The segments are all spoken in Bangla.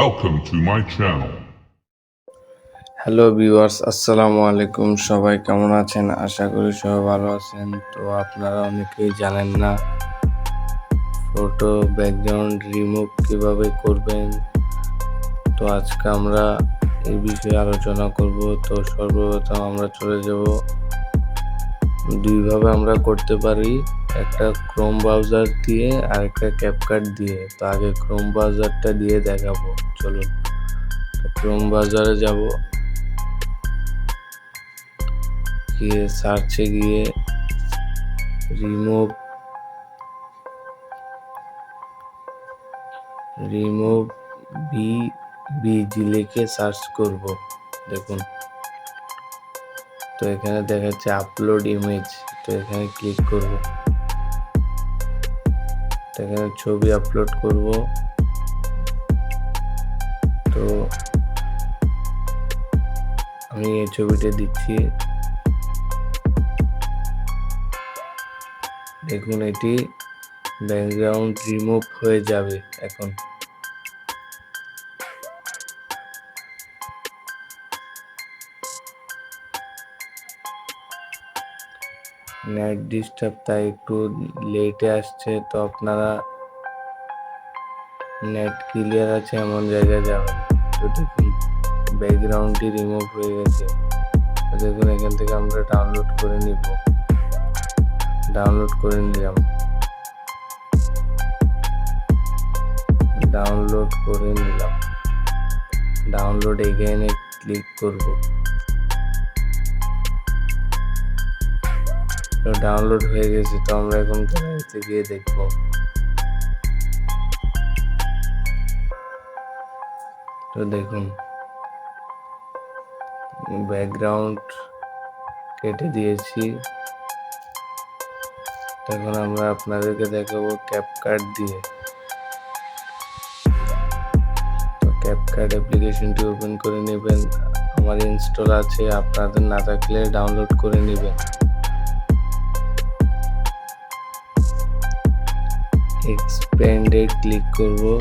Welcome to my channel. Hello viewers আসসালামু আলাইকুম সবাই কেমন আছেন? আশা করি সবাই ভালো আছেন। তো আপনারা অনেকেই জানেন না ফটো ব্যাকগ্রাউন্ড রিমুভ কীভাবে করবেন? তো আজকে আমরা এই বিষয়ে আলোচনা করব। তো সর্বপ্রথম আমরা চলে যাব দুইভাবে আমরা করতে পারি। একটা ক্রোম ব্রাউজার দিয়ে আর একটা ক্যাপকাট দিয়ে। তো আগে ক্রোম ব্রাউজারটা দিয়ে দেখাবো। চলুন। ক্রোম ব্রাউজারে যাব। গিয়ে সার্চে গিয়ে রিমুভ রিমুভ বি বিজি লিখে সার্চ করব। দেখুন। তো এখানে দেখাচ্ছে আপলোড ইমেজ তো এখানে ক্লিক করব। এখানে ছবি আপলোড করব। তো আমি এই ছবিটা দিচ্ছি। দেখুন, এটি ব্যাকগ্রাউন্ড রিমুভ হয়ে যাবে এখন। নেট ডিস্টার্ব তাই একটু লেটে আসছে, তো আপনারা নেট ক্লিয়ার আছে এমন জায়গায় যাবেন তো দেখুন ব্যাকগ্রাউন্ডটি রিমুভ হয়ে গেছে। তো দেখুন, এখান থেকে আমরা ডাউনলোড করে নিব। ডাউনলোড করে নিলাম। ডাউনলোড করে নিলাম। ডাউনলোড এগেইনে ক্লিক করব। ডাউনলোড হয়ে গেছে, তো আমরা এখন গ্যালারিতে গিয়ে দেখব। তো দেখুন ব্যাকগ্রাউন্ড কেটে দিয়েছি। তখন আমরা আপনাদেরকে দেখাবো ক্যাপকাট দিয়ে। তো ক্যাপকাট অ্যাপ্লিকেশনটি ওপেন করে নেবেন। আমার ইনস্টল আছে, আপনাদের না থাকলে ডাউনলোড করে নেবেন। এক্সপ্যান্ডে ক্লিক করব।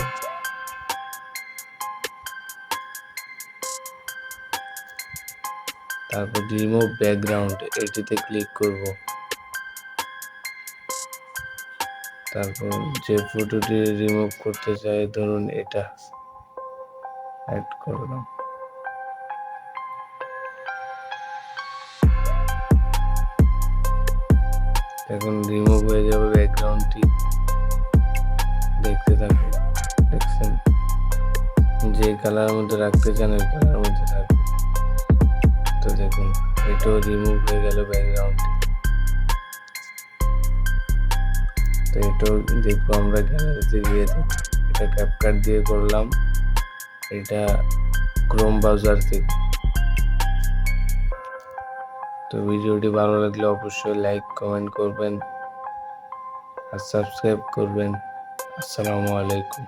তারপর রিমুভ ব্যাকগ্রাউন্ড এটিতে ক্লিক করব। তারপর যে ফটোটি রিমুভ করতে চাই, ধরুন এটা। অ্যাড করলাম। এখন রিমুভ হয়ে যাবে ব্যাকগ্রাউন্ডটি কালারের মধ্যে রাখতে চান, ওই কালারের মধ্যে থাকবে তো দেখুন, এটাও রিমুভ হয়ে গেল ব্যাকগ্রাউন্ডটি তো এটাও দেখব আমরা গ্যালারিতে গিয়ে। এটা ক্যাপকাট দিয়ে করলাম। এটা ক্রোম ব্রাউজার থেকে। তো ভিডিওটি ভালো লাগলে অবশ্যই লাইক কমেন্ট করবেন। আর সাবস্ক্রাইব করবেন। আসসালামু আলাইকুম।